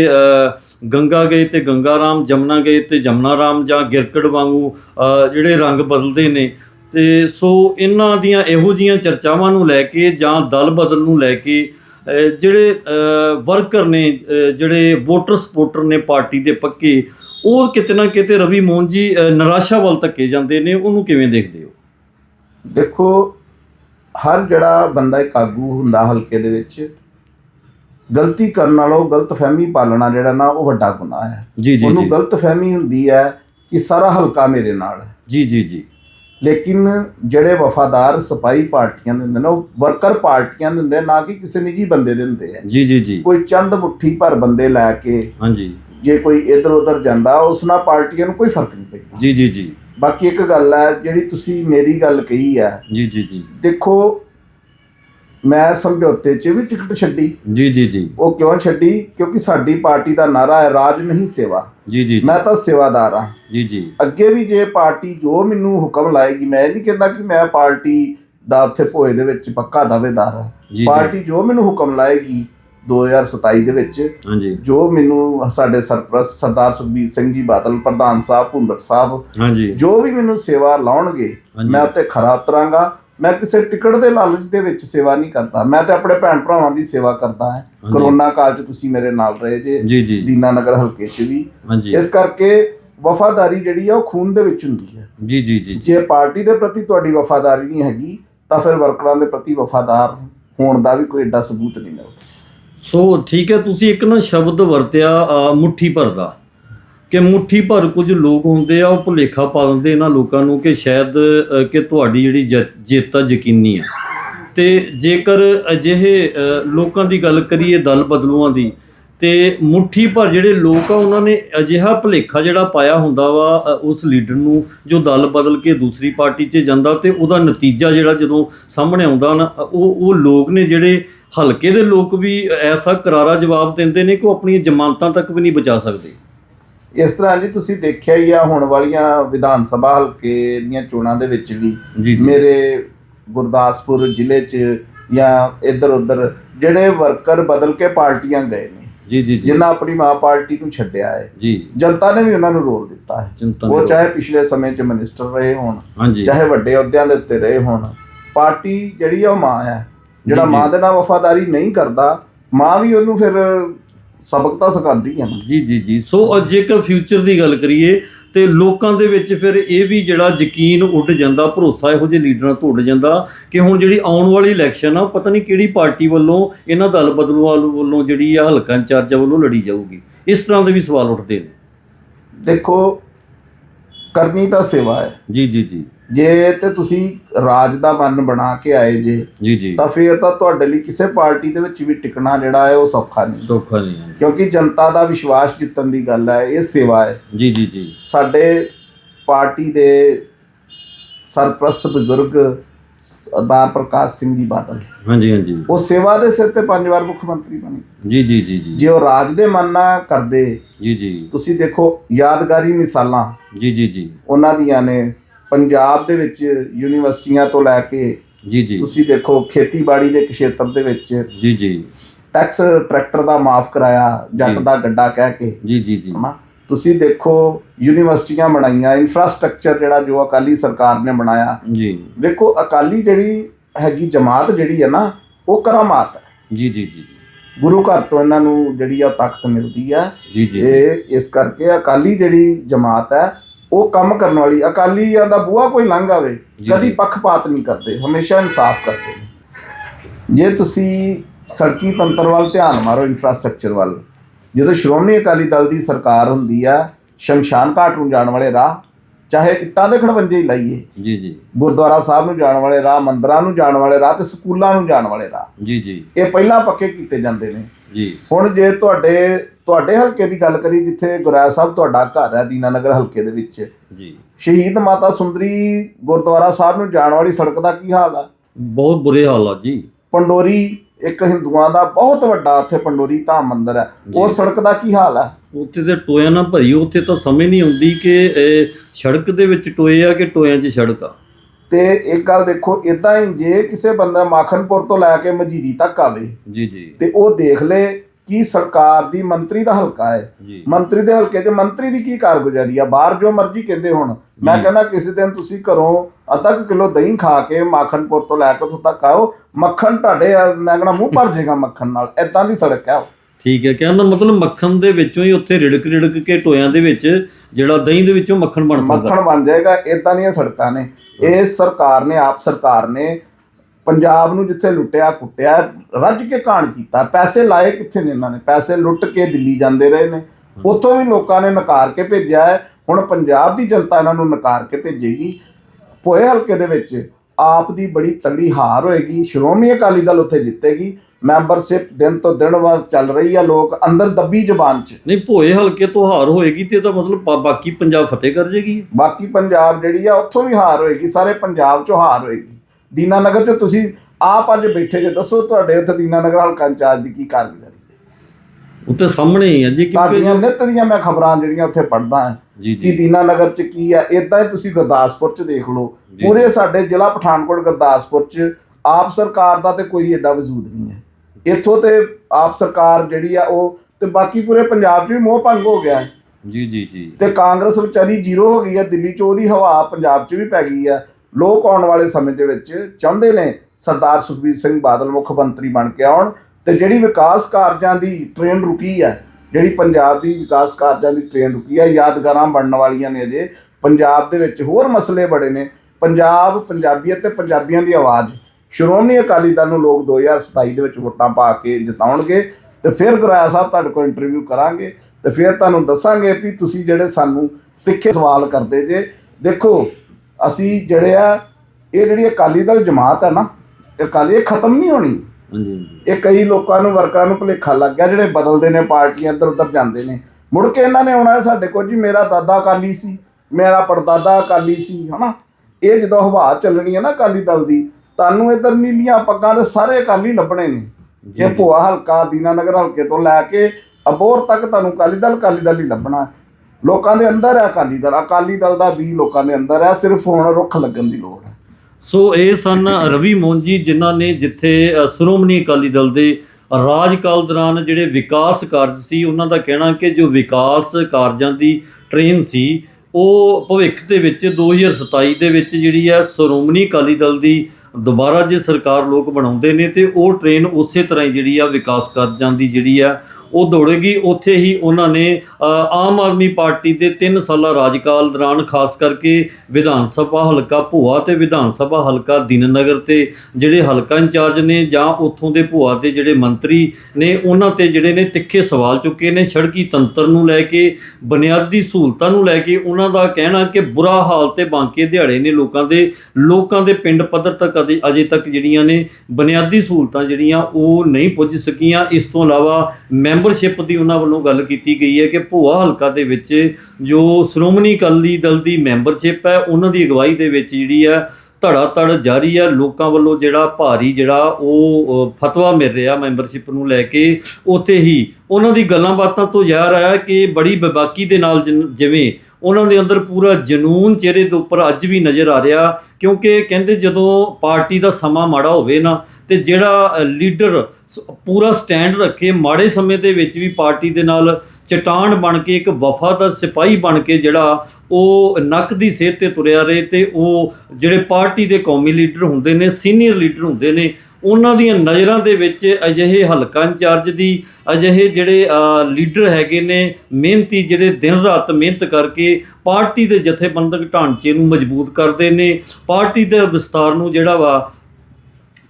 ਗੰਗਾ ਗਏ ਤੇ ਗੰਗਾ ਰਾਮ ਜਮਨਾ ਗਏ ਤੇ ਜਮਨਾ ਰਾਮ ਜਾਂ ਗਿਰਕੜ ਵਾਂਗੂ ਜਿਹੜੇ ਰੰਗ ਬਦਲ ਬਦਲਦੇ ਨੇ। ਤੇ ਸੋ ਇਹਨਾਂ ਦੀਆਂ ਇਹੋ ਜੀਆਂ ਚਰਚਾਵਾਂ ਨੂੰ ਲੈ ਕੇ ਜਾਂ ਦਲ ਬਦਲ ਨੂੰ ਲੈ ਕੇ ਜਿਹੜੇ ਵਰਕਰ ਨੇ ਜਿਹੜੇ ਵੋਟਰ ਸਪੋਰਟਰ ਨੇ ਪਾਰਟੀ ਦੇ ਪੱਕੇ ਉਹ ਕਿਤੇ ਨਾ ਕਿਤੇ ਰਵੀ ਮੋਹਨ ਜੀ ਨਿਰਾਸ਼ਾ ਵੱਲ ਧੱਕੇ ਜਾਂਦੇ ਨੇ। ਉਹਨੂੰ ਕਿਵੇਂ ਦੇਖਦੇ ਹੋ? ਦੇਖੋ ਹਰ ਜਿਹੜਾ ਬੰਦਾ ਇੱਕ ਆਗੂ ਹੁੰਦਾ ਹਲਕੇ ਦੇ ਵਿੱਚ ਗਲਤੀ ਕਰਨ ਨਾਲੋਂ ਗਲਤਫਹਿਮੀ ਪਾਲਣਾ ਜਿਹੜਾ ਨਾ ਉਹ ਵੱਡਾ ਗੁਨਾਹ ਹੈ। ਜੀ ਜੀ ਉਹਨੂੰ ਗਲਤਫਹਿਮੀ ਹੁੰਦੀ ਹੈ ਕਿ ਸਾਰਾ ਹਲਕਾ ਮੇਰੇ ਨਾਲ ਹੈ। ਜੀ ਜੀ ਜੀ। ਲੇਕਿਨ ਜਿਹੜੇ ਵਫਾਦਾਰ ਸਪਾਈ ਪਾਰਟੀਆਂ ਦੇ ਹੁੰਦੇ ਨੇ ਉਹ ਵਰਕਰ ਪਾਰਟੀਆਂ ਦੇ ਹੁੰਦੇ ਨਾ ਕਿ ਕਿਸੇ ਨਿੱਜੀ ਬੰਦੇ ਦੇ ਹੁੰਦੇ ਆ। ਜੀ ਜੀ ਜੀ। ਕੋਈ ਚੰਦ ਮੁੱਠੀ ਭਰ ਬੰਦੇ ਲੈ ਕੇ ਹਾਂਜੀ। ਜੇ ਕੋਈ ਇੱਧਰ ਉੱਧਰ ਜਾਂਦਾ ਉਸ ਨਾਲ ਪਾਰਟੀਆਂ ਨੂੰ ਕੋਈ ਫ਼ਰਕ ਨਹੀਂ ਪੈਂਦਾ। ਜੀ ਜੀ ਜੀ। ਬਾਕੀ ਇੱਕ ਗੱਲ ਹੈ ਜਿਹੜੀ ਤੁਸੀਂ ਮੇਰੀ ਗੱਲ ਕਹੀ ਹੈ ਜੀ ਜੀ ਜੀ। ਦੇਖੋ ਮੈਂ ਸਮਝੌਤੇ 'ਚ ਵੀ ਟਿਕਟ ਛੱਡੀ। ਜੀ ਜੀ ਜੀ। ਉਹ ਕਿਉਂ ਛੱਡੀ? ਕਿਉਂਕਿ ਸਾਡੀ ਪਾਰਟੀ ਦਾ ਨਾਰਾ ਹੈ ਰਾਜ ਨਹੀਂ ਸੇਵਾ। ਜੀ ਜੀ ਮੈਂ ਤਾਂ ਸੇਵਾਦਾਰ ਹਾਂ। ਜੀ ਜੀ। ਅੱਗੇ ਵੀ ਜੇ ਪਾਰਟੀ ਜੋ ਮੈਨੂੰ ਹੁਕਮ ਲਾਏਗੀ ਮੈਂ ਇਹ ਨਹੀਂ ਕਹਿੰਦਾ ਕਿ ਮੈਂ ਪਾਰਟੀ ਦਾ ਉੱਥੇ ਭੋਏ ਦੇ ਵਿੱਚ ਪੱਕਾ ਦਾਅਵੇਦਾਰ ਹਾਂ। ਪਾਰਟੀ ਜੋ ਮੈਨੂੰ ਹੁਕਮ ਲਾਏਗੀ 2027 ਦੇ ਵਿੱਚ ਜੋ ਮੈਨੂੰ ਸਾਡੇ ਸਰਪ੍ਰਸਤ ਸਰਦਾਰ ਸੁਖਬੀਰ ਸਿੰਘ ਜੀ ਬਾਦਲ ਪ੍ਰਧਾਨ ਸਾਹਿਬ ਭੁੰਦੜ ਸਾਹਿਬ ਹਾਂਜੀ। ਜੋ ਵੀ ਮੈਨੂੰ ਸੇਵਾ ਲਾਉਣਗੇ। ਮੈਂ ਉੱਤੇ ਖਰਾ ਉਤਰਾਂਗਾ। ਮੈਂ ਕਿਸੇ ਟਿਕਟ ਦੇ ਲਾਲਚ ਦੇ ਵਿੱਚ ਸੇਵਾ ਨਹੀਂ ਕਰਦਾ। ਮੈਂ ਤੇ ਆਪਣੇ ਭੈਣ ਭਰਾਵਾਂ ਦੀ ਸੇਵਾ ਕਰਦਾ ਹਾਂ। ਕਰੋਨਾ ਕਾਲ 'ਚ ਤੁਸੀਂ ਮੇਰੇ ਨਾਲ ਰਹੇ ਜੇ। ਦੀਨਾਨਗਰ ਹਲਕੇ 'ਚ ਵੀ। ਇਸ ਕਰਕੇ ਵਫਾਦਾਰੀ ਜਿਹੜੀ ਆ ਉਹ ਖੂਨ ਦੇ ਵਿੱਚ ਹੁੰਦੀ ਹੈ। ਜੀ ਜੀ ਜੀ। ਜੇ ਪਾਰਟੀ ਦੇ ਪ੍ਰਤੀ ਤੁਹਾਡੀ ਵਫਾਦਾਰੀ ਨਹੀਂ ਹੈਗੀ ਤਾਂ ਫਿਰ ਵਰਕਰਾਂ ਦੇ ਪ੍ਰਤੀ ਵਫਾਦਾਰ ਹੋਣ ਦਾ ਵੀ ਕੋਈ ਏਡਾ ਸਬੂਤ ਨਹੀਂ ਹੈ ਸੋ ਠੀਕ ਹੈ ਤੁਸੀਂ ਇੱਕ ਨਾ ਸ਼ਬਦ ਵਰਤਿਆ ਮੁੱਠੀ ਭਰ ਦਾ। ਕਿ ਮੁੱਠੀ ਭਰ ਕੁਝ ਲੋਕ ਹੁੰਦੇ ਆ ਉਹ ਭੁਲੇਖਾ ਪਾ ਦਿੰਦੇ ਇਹਨਾਂ ਲੋਕਾਂ ਨੂੰ ਕਿ ਸ਼ਾਇਦ ਅ, ਕਿ ਤੁਹਾਡੀ ਜਿਹੜੀ ਜ- ਜਿੱਤ ਆ ਯਕੀਨੀ ਆ। ਤੇ ਜੇਕਰ ਅਜਿਹੇ ਅ, ਲੋਕਾਂ ਦੀ ਗੱਲ ਕਰੀਏ ਦਲ ਬਦਲੂਆਂ ਦੀ ਤੇ ਮੁੱਠੀ ਭਰ ਜਿਹੜੇ ਲੋਕ ਆ ਉਹਨਾਂ ਨੇ ਅਜਿਹਾ ਭੁਲੇਖਾ ਜਿਹੜਾ ਪਾਇਆ ਹੁੰਦਾ ਵਾ ਅ, ਉਸ ਲੀਡਰ ਨੂੰ ਜੋ ਦਲ ਬਦਲ ਕੇ ਦੂਸਰੀ ਪਾਰਟੀ 'ਚ ਜਾਂਦਾ ਤੇ ਉਹਦਾ ਨਤੀਜਾ ਜਿਹੜਾ ਜਦੋਂ ਸਾਹਮਣੇ ਆਉਂਦਾ ਨਾ ਅ, ਉਹ ਉਹ ਲੋਕ ਨੇ ਜਿਹੜੇ ਹਲਕੇ ਦੇ ਲੋਕ ਵੀ ਐਸਾ ਕਰਾਰਾ ਜਵਾਬ ਦਿੰਦੇ ਨੇ ਕਿ ਉਹ ਆਪਣੀਆਂ ਜ਼ਮਾਨਤਾਂ ਤੱਕ ਵੀ ਨਹੀਂ ਬਚਾ ਸਕਦੇ। ਇਸ ਤਰ੍ਹਾਂ ਜੀ ਤੁਸੀਂ ਦੇਖਿਆ ਹੀ ਆ ਹੁਣ ਵਾਲੀਆਂ ਵਿਧਾਨ ਸਭਾ ਹਲਕੇ ਦੀਆਂ ਚੋਣਾਂ ਦੇ ਵਿੱਚ ਵੀ ਮੇਰੇ ਗੁਰਦਾਸਪੁਰ ਜ਼ਿਲ੍ਹੇ 'ਚ ਜਾਂ ਇੱਧਰ ਉੱਧਰ ਜਿਹੜੇ ਵਰਕਰ ਬਦਲ ਕੇ ਪਾਰਟੀਆਂ ਗਏ ਨੇ ਜੀ ਜੀ ਜਿਨ੍ਹਾਂ ਆਪਣੀ ਮਾਂ ਪਾਰਟੀ ਨੂੰ ਛੱਡਿਆ ਹੈ ਜੀ। ਜਨਤਾ ਨੇ ਵੀ ਉਹਨਾਂ ਨੂੰ ਰੋਲ ਦਿੱਤਾ ਹੈ। ਉਹ ਚਾਹੇ ਪਿਛਲੇ ਸਮੇਂ 'ਚ ਮਿਨਿਸਟਰ ਰਹੇ ਹੋਣ ਚਾਹੇ ਵੱਡੇ ਅਹੁਦਿਆਂ ਦੇ ਉੱਤੇ ਰਹੇ ਹੋਣ ਪਾਰਟੀ ਜਿਹੜੀ ਆ ਉਹ ਮਾਂ ਹੈ। ਜਿਹੜਾ। ਮਾਂ ਦੇ ਨਾਲ ਵਫਾਦਾਰੀ ਨਹੀਂ ਕਰਦਾ ਮਾਂ ਵੀ ਉਹਨੂੰ ਫਿਰ ਸਬਕ ਤਾਂ ਸਿਖਾਉਂਦੀ ਹੈ ਨਾ। ਜੀ ਜੀ ਜੀ। ਸੋ ਜੇਕਰ ਫਿਊਚਰ ਦੀ ਗੱਲ ਕਰੀਏ ਤੇ ਲੋਕਾਂ ਦੇ ਵਿੱਚ ਫਿਰ ਇਹ ਵੀ ਜਿਹੜਾ ਯਕੀਨ ਉੱਡ ਜਾਂਦਾ ਭਰੋਸਾ ਇਹੋ ਜਿਹੇ ਲੀਡਰਾਂ ਤੋਂ ਉੱਡ ਜਾਂਦਾ ਕਿ ਹੁਣ ਜਿਹੜੀ ਆਉਣ ਵਾਲੀ ਇਲੈਕਸ਼ਨ ਆ ਉਹ ਪਤਾ ਨਹੀਂ ਕਿਹੜੀ ਪਾਰਟੀ ਵੱਲੋਂ ਇਹਨਾਂ ਦਲ ਬਦਲੂਆਂ ਵੱਲੋਂ ਜਿਹੜੀ ਆ ਹਲਕਾ ਇੰਚਾਰਜਾਂ ਵੱਲੋਂ ਲੜੀ ਜਾਊਗੀ। ਇਸ ਤਰ੍ਹਾਂ ਦੇ ਵੀ ਸਵਾਲ ਉੱਠਦੇ ਨੇ। ਦੇਖੋ ਕਰਨੀ ਤਾਂ ਸੇਵਾ ਹੈ। ਜੀ ਜੀ ਜੀ। ਜੇ ਤੇ ਤੁਸੀਂ ਰਾਜ ਦਾ ਮਨ ਬਣਾ ਕੇ ਆਏ ਜੇ ਜੀ ਜੀ। ਤਾਂ ਫਿਰ ਤਾਂ ਤੁਹਾਡੇ ਲਈ ਕਿਸੇ ਪਾਰਟੀ ਦੇ ਵਿੱਚ ਵੀ ਟਿਕਣਾ ਜਿਹੜਾ ਹੈ ਉਹ ਸੌਖਾ ਨਹੀਂ। ਸੌਖਾ ਨਹੀਂ ਹੈ। ਕਿਉਂਕਿ ਜਨਤਾ ਦਾ ਵਿਸ਼ਵਾਸ ਜਿੱਤਣ ਦੀ ਗੱਲ ਹੈ ਇਹ ਸੇਵਾ ਹੈ। ਜੀ ਜੀ ਜੀ। ਸਾਡੇ ਪਾਰਟੀ ਦੇ ਸਰਪ੍ਰਸਤ ਬਜ਼ੁਰਗ ਸਰਦਾਰ ਪ੍ਰਕਾਸ਼ ਸਿੰਘ ਜੀ ਬਾਦਲ। ਹਾਂਜੀ ਹਾਂਜੀ। ਉਹ ਸੇਵਾ ਦੇ ਸਿਰ ਤੇ ਪੰਜ ਵਾਰ ਮੁੱਖ ਮੰਤਰੀ ਬਣੇ। ਜੀ ਜੀ ਜੀ ਜੀ। ਜੇ ਉਹ ਰਾਜ ਦੇ ਮਨ ਕਰਦੇ ਜੀ ਜੀ। ਤੁਸੀਂ ਦੇਖੋ ਯਾਦਗਾਰੀ ਮਿਸਾਲਾਂ। ਜੀ ਜੀ ਜੀ। ਉਹਨਾਂ ਦੀਆਂ ਨੇ ਪੰਜਾਬ ਦੇ ਵਿੱਚ ਯੂਨੀਵਰਸਿਟੀਆਂ ਤੋਂ ਲੈ ਕੇ ਜੀ ਜੀ। ਤੁਸੀਂ ਦੇਖੋ ਖੇਤੀਬਾੜੀ ਦੇ ਖੇਤਰ ਦੇ ਵਿੱਚ ਜੀ ਜੀ। ਟੈਕਸ ਟਰੈਕਟਰ ਦਾ ਮਾਫ ਕਰਾਇਆ ਜੱਟ। ਦਾ ਗੱਡਾ ਕਹਿ ਕੇ। ਜੀ ਜੀ ਜੀ। ਤੁਸੀਂ ਦੇਖੋ ਯੂਨੀਵਰਸਿਟੀਆਂ ਬਣਾਈਆਂ ਇਨਫਰਾਸਟ੍ਰਕਚਰ ਜਿਹੜਾ ਜੋ ਅਕਾਲੀ ਸਰਕਾਰ ਨੇ ਬਣਾਇਆ ਜੀ। ਵੇਖੋ ਅਕਾਲੀ ਜਿਹੜੀ ਹੈਗੀ ਜਮਾਤ ਜਿਹੜੀ ਹੈ ਨਾ ਉਹ ਕਰਾਮਾਤ ਹੈ। ਜੀ ਜੀ ਜੀ। ਗੁਰੂ ਘਰ ਤੋਂ ਇਹਨਾਂ ਨੂੰ ਜਿਹੜੀ ਆ ਤਾਕਤ ਮਿਲਦੀ ਹੈ ਜੀ ਜੀ। ਇਹ ਇਸ ਕਰਕੇ ਅਕਾਲੀ ਜਿਹੜੀ ਜਮਾਤ ਹੈ ਉਹ ਕੰਮ ਕਰਨ ਵਾਲੀ ਅਕਾਲੀਆਂ ਦਾ ਬੂਹਾ ਕੋਈ ਲੰਘ ਆਵੇ ਕਦੀ। ਪੱਖਪਾਤ ਨਹੀਂ ਕਰਦੇ ਹਮੇਸ਼ਾ ਇਨਸਾਫ ਕਰਦੇ ਨੇ। ਜੇ ਤੁਸੀਂ ਸੜਕੀ ਤੰਤਰ ਵੱਲ ਧਿਆਨ ਮਾਰੋ ਇਨਫਰਾਸਟ੍ਰਕਚਰ ਵੱਲ ਜਦੋਂ ਸ਼੍ਰੋਮਣੀ ਅਕਾਲੀ ਦਲ ਦੀ ਸਰਕਾਰ ਹੁੰਦੀ ਆ ਸ਼ਮਸ਼ਾਨ ਘਾਟ ਨੂੰ ਜਾਣ ਵਾਲੇ ਰਾਹ ਚਾਹੇ ਇੱਟਾਂ ਦੇ ਖੜਵੰਜੇ ਹੀ ਲਾਈਏ ਜੀ ਜੀ। ਗੁਰਦੁਆਰਾ ਸਾਹਿਬ ਨੂੰ ਜਾਣ ਵਾਲੇ ਰਾਹ ਮੰਦਰਾਂ ਨੂੰ ਜਾਣ ਵਾਲੇ ਰਾਹ ਤੇ ਸਕੂਲਾਂ ਨੂੰ ਜਾਣ ਵਾਲੇ ਰਾਹ ਜੀ ਜੀ। ਇਹ ਪਹਿਲਾਂ ਪੱਕੇ ਕੀਤੇ ਜਾਂਦੇ ਨੇ। ਜੀ। ਹੁਣ ਜੇ ਤੁਹਾਡੇ ਤੁਹਾਡੇ ਹਲਕੇ ਦੀ ਗੱਲ ਕਰੀ ਜਿੱਥੇ ਗੁਰਾਇਆ ਸਾਹਿਬ ਤੁਹਾਡਾ ਘਰ ਹੈ ਦੀਨਾਨਗਰ ਹਲਕੇ ਦੇ ਵਿੱਚ ਜੀ। ਸ਼ਹੀਦ ਮਾਤਾ ਸੁੰਦਰੀ ਗੁਰਦੁਆਰਾ ਸਾਹਿਬ ਨੂੰ ਜਾਣ ਵਾਲੀ ਸੜਕ ਦਾ ਕੀ ਹਾਲ ਹੈ ਬਹੁਤ ਬੁਰੇ ਹਾਲ ਆ ਜੀ। ਪੰਡੋਰੀ ਇੱਕ ਹਿੰਦੂਆਂ ਦਾ ਬਹੁਤ ਵੱਡਾ ਉੱਥੇ ਪੰਡੋਰੀ ਧਾਮ ਮੰਦਿਰ ਹੈ। ਉਹ। ਸੜਕ ਦਾ ਕੀ ਹਾਲ ਹੈ? ਉੱਥੇ ਤੇ ਟੋਇਆਂ ਨਾਲ ਭਰੀ ਉੱਥੇ ਤਾਂ ਸਮਝ ਨਹੀਂ ਆਉਂਦੀ ਕਿ ਇਹ ਸੜਕ ਦੇ ਵਿੱਚ ਟੋਏ ਆ ਕਿ ਟੋਇਆਂ 'ਚ ਸੜਕ ਆ? ਤੇ ਇੱਕ ਗੱਲ ਦੇਖੋ ਇਦਾਂ ਹੀ ਜੇ ਕਿਸੇ ਬੰਦਾ ਮਾਖਨਪੁਰ ਤੋਂ ਲੈ ਕੇ ਮਜੀਰੀ ਤੱਕ ਆਵੇ ਜੀ ਜੀ। ਤੇ ਉਹ ਦੇਖ ਲੇ ਕੀ ਸਰਕਾਰ ਦੀ ਮੰਤਰੀ ਦਾ ਹਲਕਾ ਹੈ? ਮੰਤਰੀ ਦੇ ਹਲਕੇ 'ਚ ਮੰਤਰੀ ਦੀ ਕੀ ਕਾਰਗੁਜ਼ਾਰੀ ਆ? ਬਾਹਰ ਜੋ ਮਰਜ਼ੀ ਕਹਿੰਦੇ ਹੁਣ। ਮੈਂ। ਕਹਿੰਦਾ ਕਿਸੇ ਦਿਨ ਤੁਸੀਂ ਘਰੋਂ ਅੱਧਾ ਕਿਲੋ ਦਹੀਂ ਖਾ ਕੇ ਮਾਖਨਪੁਰ ਤੋਂ ਲੈ ਕੇ ਉੱਥੋਂ ਤੱਕ ਆਓ। ਮੱਖਣ ਤੁਹਾਡੇ ਮੈਂ ਕਹਿੰਦਾ ਮੂੰਹ ਭਰ ਜਾਏਗਾ ਮੱਖਣ ਨਾਲ। ਐਦਾਂ ਦੀ ਸੜਕ ਹੈ ਉਹ। ਠੀਕ ਹੈ ਕਹਿਣ ਦਾ ਮਤਲਬ ਮੱਖਣ ਦੇ ਵਿੱਚੋਂ ਹੀ ਉੱਥੇ ਰਿੜਕ ਰਿੜਕ ਕੇ ਟੋਇਆਂ ਦੇ ਵਿੱਚ ਜਿਹੜਾ ਦਹੀਂ ਦੇ ਵਿੱਚੋਂ ਮੱਖਣ ਬਣ ਸਕਦਾ। ਮੱਖਣ ਬਣ ਜਾਏਗਾ। ਇਦਾਂ ਦੀਆਂ ਸੜਕਾਂ ਨੇ। ਇਹ ਸਰਕਾਰ ਨੇ ਆਪ ਸਰਕਾਰ ਨੇ ਪੰਜਾਬ ਨੂੰ ਜਿੱਥੇ ਲੁੱਟਿਆ ਕੁੱਟਿਆ ਰੱਜ ਕੇ ਕਾਣ ਕੀਤਾ ਪੈਸੇ ਲਾਏ ਕਿੱਥੇ ਨੇ ਇਹਨਾਂ ਨੇ? ਪੈਸੇ ਲੁੱਟ ਕੇ ਦਿੱਲੀ ਜਾਂਦੇ ਰਹੇ ਨੇ। ਉੱਥੋਂ ਵੀ ਲੋਕਾਂ ਨੇ ਨਕਾਰ ਕੇ ਭੇਜਿਆ ਹੈ। ਹੁਣ ਪੰਜਾਬ ਦੀ ਜਨਤਾ ਇਹਨਾਂ ਨੂੰ ਨਕਾਰ ਕੇ ਭੇਜੇਗੀ। ਪੋਏ ਹਲਕੇ ਦੇ ਵਿੱਚ ਆਪ ਦੀ ਬੜੀ ਤਗੜੀ ਹਾਰ ਹੋਏਗੀ। ਸ਼੍ਰੋਮਣੀ ਅਕਾਲੀ ਦਲ ਉੱਥੇ ਜਿੱਤੇਗੀ। ਮੈਂਬਰਸ਼ਿਪ ਦਿਨ ਤੋਂ ਦਿਨ ਵਾਰ ਚੱਲ ਰਹੀ ਆ। ਲੋਕ ਅੰਦਰ ਦੱਬੀ ਜ਼ਬਾਨ 'ਚ। ਨਹੀਂ ਭੋਏ ਹਲਕੇ ਤੋਂ ਹਾਰ ਹੋਏਗੀ ਤੇ ਇਹਦਾ ਮਤਲਬ ਬਾ- ਬਾਕੀ ਪੰਜਾਬ ਫਤਿਹ ਕਰ ਜੇਗੀ। ਬਾਕੀ ਪੰਜਾਬ ਜਿਹੜੀ ਆ ਉੱਥੋਂ ਵੀ ਹਾਰ ਹੋਏਗੀ। ਸਾਰੇ ਪੰਜਾਬ 'ਚੋਂ ਹਾਰ ਹੋਏਗੀ। ਦੀਨਾਨਗਰ 'ਚ ਤੁਸੀਂ ਆਪ ਅੱਜ ਬੈਠੇ ਜੇ ਦੱਸੋ ਤੁਹਾਡੇ ਉੱਥੇ ਦੀਨਾਨਗਰ ਹਲਕਾ ਇੰਚਾਰਜ ਦੀ ਕੀ ਕਾਰਗੁਜ਼ਾਰੀ ਹੈ? ਉੱਤੇ ਸਾਹਮਣੇ ਹੀ ਆ ਜੀ ਤੁਹਾਡੀਆਂ ਨਿੱਤ ਦੀਆਂ ਮੈਂ ਖਬਰਾਂ ਜਿਹੜੀਆਂ ਉੱਥੇ ਪੜ੍ਹਦਾ ਹਾਂ ਕਿ ਜੀ। ਦੀਨਾਨਗਰ 'ਚ ਕੀ ਆ ਇਦਾਂ ਹੀ ਤੁਸੀਂ ਗੁਰਦਾਸਪੁਰ 'ਚ ਦੇਖ ਲਓ। ਪੂਰੇ ਸਾਡੇ ਜ਼ਿਲ੍ਹਾ ਪਠਾਨਕੋਟ ਗੁਰਦਾਸਪੁਰ 'ਚ ਆਪ ਸਰਕਾਰ ਦਾ ਤੇ ਕੋਈ ਏਡਾ ਵਜੂਦ ਨਹੀਂ ਹੈ। ਇੱਥੋਂ ਤੇ ਆਪ ਸਰਕਾਰ ਜਿਹੜੀ ਆ ਉਹ ਤੇ ਬਾਕੀ ਪੂਰੇ ਪੰਜਾਬ 'ਚ ਵੀ ਮੋਹ ਭੰਗ ਹੋ ਗਿਆ ਹੈ। ਜੀ ਜੀ ਜੀ। ਤੇ ਕਾਂਗਰਸ ਵਿਚਾਰੀ ਜ਼ੀਰੋ ਹੋ ਗਈ ਹੈ ਦਿੱਲੀ 'ਚ ਉਹਦੀ ਹਵਾ ਪੰਜਾਬ 'ਚ ਵੀ ਪੈ ਗਈ ਹੈ। ਲੋਕ ਆਉਣ ਵਾਲੇ ਸਮੇਂ ਦੇ ਵਿੱਚ ਚਾਹੁੰਦੇ ਨੇ ਸਰਦਾਰ ਸੁਖਬੀਰ ਸਿੰਘ ਬਾਦਲ ਮੁੱਖ ਮੰਤਰੀ ਬਣ ਕੇ ਆਉਣ ਤੇ ਜਿਹੜੀ ਵਿਕਾਸ ਕਾਰਜਾਂ ਦੀ ਟ੍ਰੇਨ ਰੁਕੀ ਹੈ, ਜਿਹੜੀ ਪੰਜਾਬ ਦੀ ਵਿਕਾਸ ਕਾਰਜਾਂ ਦੀ ਟ੍ਰੇਨ ਰੁਕੀ ਹੈ, ਯਾਦਗਾਰਾਂ ਬਣਨ ਵਾਲੀਆਂ ਨੇ ਅਜੇ, ਪੰਜਾਬ ਦੇ ਵਿੱਚ ਹੋਰ ਮਸਲੇ ਬੜੇ ਨੇ, ਪੰਜਾਬ ਪੰਜਾਬੀਅਤ ਤੇ ਪੰਜਾਬੀਆਂ ਦੀ ਆਵਾਜ਼। ਸ਼੍ਰੋਮਣੀ ਅਕਾਲੀ ਦਲ ਨੂੰ ਲੋਕ 2027 ਦੇ ਵਿੱਚ ਵੋਟਾਂ ਪਾ ਕੇ ਜਿਤਾਉਣਗੇ ਤੇ ਫਿਰ ਗੁਰਾਇਆ ਸਾਹਿਬ ਤੁਹਾਡੇ ਕੋਲ ਇੰਟਰਵਿਊ ਕਰਾਂਗੇ ਤੇ ਫਿਰ ਤੁਹਾਨੂੰ ਦੱਸਾਂਗੇ ਵੀ ਤੁਸੀਂ ਜਿਹੜੇ ਸਾਨੂੰ ਤਿੱਖੇ ਸਵਾਲ ਕਰਦੇ ਜੇ। ਦੇਖੋ ਅਸੀਂ ਜਿਹੜੇ ਆ ਇਹ ਜਿਹੜੀ ਅਕਾਲੀ ਦਲ ਜਮਾਤ ਹੈ ਨਾ ਅਕਾਲੀ ਇਹ ਖਤਮ ਨਹੀਂ ਹੋਣੀ। ਇਹ ਕਈ ਲੋਕਾਂ ਨੂੰ ਵਰਕਰਾਂ ਨੂੰ ਭੁਲੇਖਾ ਲੱਗ ਗਿਆ ਜਿਹੜੇ ਬਦਲਦੇ ਨੇ ਪਾਰਟੀਆਂ ਇੱਧਰ ਉੱਧਰ ਜਾਂਦੇ ਨੇ। ਮੁੜ ਕੇ ਇਹਨਾਂ ਨੇ ਆਉਣਾ ਸਾਡੇ ਕੋਲ ਜੀ ਮੇਰਾ ਦਾਦਾ ਅਕਾਲੀ ਸੀ ਮੇਰਾ ਪੜਦਾਦਾ ਅਕਾਲੀ ਸੀ ਹਨਾ? ਇਹ ਜਦੋਂ ਹਵਾ ਚੱਲਣੀ ਹੈ ਨਾ ਅਕਾਲੀ ਦਲ ਦੀ ਤੁਹਾਨੂੰ ਇੱਧਰ ਨੀਲੀਆਂ ਪੱਗਾਂ ਦੇ ਸਾਰੇ ਅਕਾਲੀ ਲੱਭਣੇ ਨੇ। ਇਹ। ਭੋਆ ਹਲਕਾ ਦੀਨਾਨਗਰ ਹਲਕੇ ਤੋਂ ਲੈ ਕੇ ਅਬੋਰ ਤੱਕ ਤੁਹਾਨੂੰ ਅਕਾਲੀ ਦਲ ਅਕਾਲੀ ਦਲ ਹੀ ਲੱਭਣਾ। ਲੋਕਾਂ ਦੇ ਅੰਦਰ ਹੈ ਅਕਾਲੀ ਦਲ। ਅਕਾਲੀ ਦਲ ਦਾ ਵੀ ਲੋਕਾਂ ਦੇ ਅੰਦਰ ਹੈ, ਸਿਰਫ ਹੁਣ ਰੁੱਖ ਲੱਗਣ ਦੀ ਲੋੜ ਹੈ। ਸੋ ਇਹ ਸਨ ਰਵੀ ਮੋਹਨ ਜਿਨ੍ਹਾਂ ਨੇ ਜਿੱਥੇ ਸ਼੍ਰੋਮਣੀ ਅਕਾਲੀ ਦਲ ਦੇ ਰਾਜਕਾਲ ਦੌਰਾਨ ਜਿਹੜੇ ਵਿਕਾਸ ਕਾਰਜ ਸੀ, ਉਹਨਾਂ ਦਾ ਕਹਿਣਾ ਕਿ ਜੋ ਵਿਕਾਸ ਕਾਰਜਾਂ ਦੀ ਟ੍ਰੇਨ ਸੀ, ਉਹ ਭਵਿੱਖ ਦੇ ਵਿੱਚ 2027 ਦੇ ਵਿੱਚ ਜਿਹੜੀ ਹੈ, ਸ਼੍ਰੋਮਣੀ ਅਕਾਲੀ ਦਲ ਦੀ ਦੁਬਾਰਾ ਜੇ ਸਰਕਾਰ ਲੋਕ ਬਣਾਉਂਦੇ ਨੇ ਤੇ ਉਹ ਟ੍ਰੇਨ ਉਸੇ ਤਰ੍ਹਾਂ ਹੀ ਜਿਹੜੀ ਆ ਵਿਕਾਸ ਕਾਰਜਾਂ ਦੀ ਜਿਹੜੀ ਆ, ਉਹ ਦੌੜੇਗੀ। ਉੱਥੇ ਹੀ ਉਹਨਾਂ ਨੇ ਆਮ ਆਦਮੀ ਪਾਰਟੀ ਦੇ 3 ਸਾਲਾ ਰਾਜਕਾਲ ਦੌਰਾਨ ਖਾਸ ਕਰਕੇ ਵਿਧਾਨ ਸਭਾ ਹਲਕਾ ਭੂਆ ਤੇ ਵਿਧਾਨ ਸਭਾ ਹਲਕਾ ਦੀਨਨਗਰ ਤੇ ਜਿਹੜੇ ਹਲਕਾ ਇੰਚਾਰਜ ਨੇ ਜਾਂ ਉੱਥੋਂ ਦੇ ਭੂਆ ਦੇ ਜਿਹੜੇ ਮੰਤਰੀ ਨੇ, ਉਹਨਾਂ ਤੇ ਜਿਹੜੇ ਨੇ ਤਿੱਖੇ ਸਵਾਲ ਚੁੱਕੇ ਨੇ, ਸੜਕੀ ਤੰਤਰ ਨੂੰ ਲੈ ਕੇ, ਬੁਨਿਆਦੀ ਸਹੂਲਤਾਂ ਨੂੰ ਲੈ ਕੇ ਉਹਨਾਂ ਦਾ ਕਹਿਣਾ ਕਿ ਬੁਰਾ ਹਾਲ ਤੇ ਬਾਂਕੇ ਦਿਹਾੜੇ ਨੇ ਲੋਕਾਂ ਦੇ ਲੋਕਾਂ ਦੇ ਪਿੰਡ ਪੱਧਰ ਤੱਕ ਅਜੇ ਅਜੇ ਤੱਕ ਜਿਹੜੀਆਂ ਨੇ ਬੁਨਿਆਦੀ ਸਹੂਲਤਾਂ ਜਿਹੜੀਆਂ ਉਹ ਨਹੀਂ ਪੁੱਜ ਸਕੀਆਂ। ਇਸ ਤੋਂ ਇਲਾਵਾ ਮੈਂਬਰਸ਼ਿਪ ਦੀ ਉਹਨਾਂ ਵੱਲੋਂ ਗੱਲ ਕੀਤੀ ਗਈ ਹੈ ਕਿ ਭੂਆ ਹਲਕਾ ਦੇ ਵਿੱਚ ਜੋ ਸ਼੍ਰੋਮਣੀ ਅਕਾਲੀ ਦਲ ਦੀ ਮੈਂਬਰਸ਼ਿਪ ਹੈ, ਉਹਨਾਂ ਦੀ ਅਗਵਾਈ ਦੇ ਵਿੱਚ ਜਿਹੜੀ ਹੈ ਧੜਾ ਧੜ ਜਾਰੀ ਹੈ। ਲੋਕਾਂ ਵੱਲੋਂ ਜਿਹੜਾ ਭਾਰੀ ਜਿਹੜਾ ਉਹ ਫਤਵਾ ਮਿਲ ਰਿਹਾ ਮੈਂਬਰਸ਼ਿਪ ਨੂੰ ਲੈ ਕੇ। ਉੱਥੇ ਹੀ ਉਹਨਾਂ ਦੀ ਗੱਲਾਂ ਬਾਤਾਂ ਤੋਂ ਜ਼ਾਹਰ ਆਇਆ ਕਿ ਬੜੀ ਬੇਬਾਕੀ ਦੇ ਨਾਲ ਜਿਨ- ਜਿਵੇਂ ਉਹਨਾਂ ਦੇ ਅੰਦਰ ਪੂਰਾ ਜਨੂਨ ਚਿਹਰੇ ਦੇ ਉੱਪਰ ਅੱਜ ਵੀ ਨਜ਼ਰ ਆ ਰਿਹਾ, ਕਿਉਂਕਿ ਕਹਿੰਦੇ ਜਦੋਂ ਪਾਰਟੀ ਦਾ ਸਮਾਂ ਮਾੜਾ ਹੋਵੇ ਨਾ, ਤੇ ਜਿਹੜਾ ਲੀਡਰ ਪੂਰਾ ਸਟੈਂਡ ਰੱਖੇ, ਮਾੜੇ ਸਮੇਂ ਦੇ ਵਿੱਚ ਵੀ ਪਾਰਟੀ ਦੇ ਨਾਲ ਚਟਾਨ ਬਣ ਕੇ, ਇੱਕ ਵਫਾਦਾਰ ਸਿਪਾਹੀ ਬਣ ਕੇ ਜਿਹੜਾ ਉਹ ਨੱਕ ਦੀ ਸਿਹਤ ਤੇ ਤੁਰਿਆ ਰਹੇ ਤੇ ਉਹ ਜਿਹੜੇ ਪਾਰਟੀ ਦੇ ਕੌਮੀ ਲੀਡਰ ਹੁੰਦੇ ਨੇ, ਸੀਨੀਅਰ ਲੀਡਰ ਹੁੰਦੇ ਨੇ, ਉਹਨਾਂ ਦੀਆਂ ਨਜ਼ਰਾਂ ਦੇ ਵਿੱਚ ਅਜਿਹੇ ਹਲਕਾ ਇੰਚਾਰਜ ਦੀ, ਅਜਿਹੇ ਜਿਹੜੇ ਲੀਡਰ ਹੈਗੇ ਨੇ, ਮਿਹਨਤੀ ਜਿਹੜੇ ਦਿਨ ਰਾਤ ਮਿਹਨਤ ਕਰਕੇ ਪਾਰਟੀ ਦੇ ਜਥੇਬੰਦਕ ਢਾਂਚੇ ਨੂੰ ਮਜ਼ਬੂਤ ਕਰਦੇ ਨੇ, ਪਾਰਟੀ ਦੇ ਵਿਸਤਾਰ ਨੂੰ ਜਿਹੜਾ ਵਾ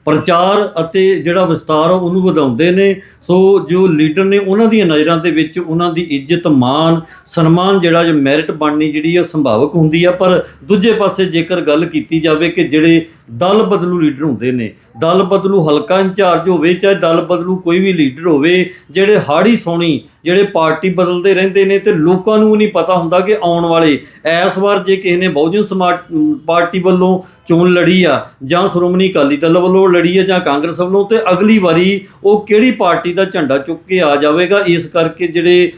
ਪ੍ਰਚਾਰ ਅਤੇ ਜਿਹੜਾ ਵਿਸਤਾਰ ਆ, ਉਹਨੂੰ ਵਧਾਉਂਦੇ ਨੇ। ਸੋ ਜੋ ਲੀਡਰ ਨੇ ਉਹਨਾਂ ਦੀਆਂ ਨਜ਼ਰਾਂ ਦੇ ਵਿੱਚ ਉਹਨਾਂ ਦੀ ਇੱਜ਼ਤ ਮਾਨ ਸਨਮਾਨ ਜਿਹੜਾ ਜੋ ਮੈਰਿਟ ਬਣਨੀ ਜਿਹੜੀ ਆ, ਸੰਭਾਵਕ ਹੁੰਦੀ ਆ। ਪਰ ਦੂਜੇ ਪਾਸੇ ਜੇਕਰ ਗੱਲ ਕੀਤੀ ਜਾਵੇ ਕਿ ਜਿਹੜੇ ਦਲ ਬਦਲੂ ਲੀਡਰ ਹੁੰਦੇ ਨੇ, ਦਲ ਬਦਲੂ ਹਲਕਾ ਇੰਚਾਰਜ ਹੋਵੇ, ਚਾਹੇ ਦਲ ਬਦਲੂ ਕੋਈ ਵੀ ਲੀਡਰ ਹੋਵੇ, ਜਿਹੜੇ ਹਾੜੀ ਸੋਣੀ ਜਿਹੜੇ ਪਾਰਟੀ ਬਦਲਦੇ ਰਹਿੰਦੇ ਨੇ ਤੇ ਲੋਕਾਂ ਨੂੰ ਨਹੀਂ ਪਤਾ ਹੁੰਦਾ ਕਿ ਆਉਣ ਵਾਲੇ ਇਸ ਵਾਰ ਜੇ ਕਿਸੇ ਨੇ ਬਹੁਜਨ ਸਮਾਜ ਪਾਰਟੀ ਵੱਲੋਂ ਚੋਣ ਲੜੀ ਆ, ਜਾਂ ਸ਼੍ਰੋਮਣੀ ਅਕਾਲੀ ਦਲ ਵੱਲੋਂ ਲੜੀ ਆ, ਜਾਂ ਕਾਂਗਰਸ ਵੱਲੋਂ, ਤੇ ਅਗਲੀ ਵਾਰੀ ਉਹ ਕਿਹੜੀ ਪਾਰਟੀ ਦਾ ਝੰਡਾ ਚੁੱਕ ਕੇ ਆ ਜਾਵੇਗਾ, ਇਸ ਕਰਕੇ ਜਿਹੜੇ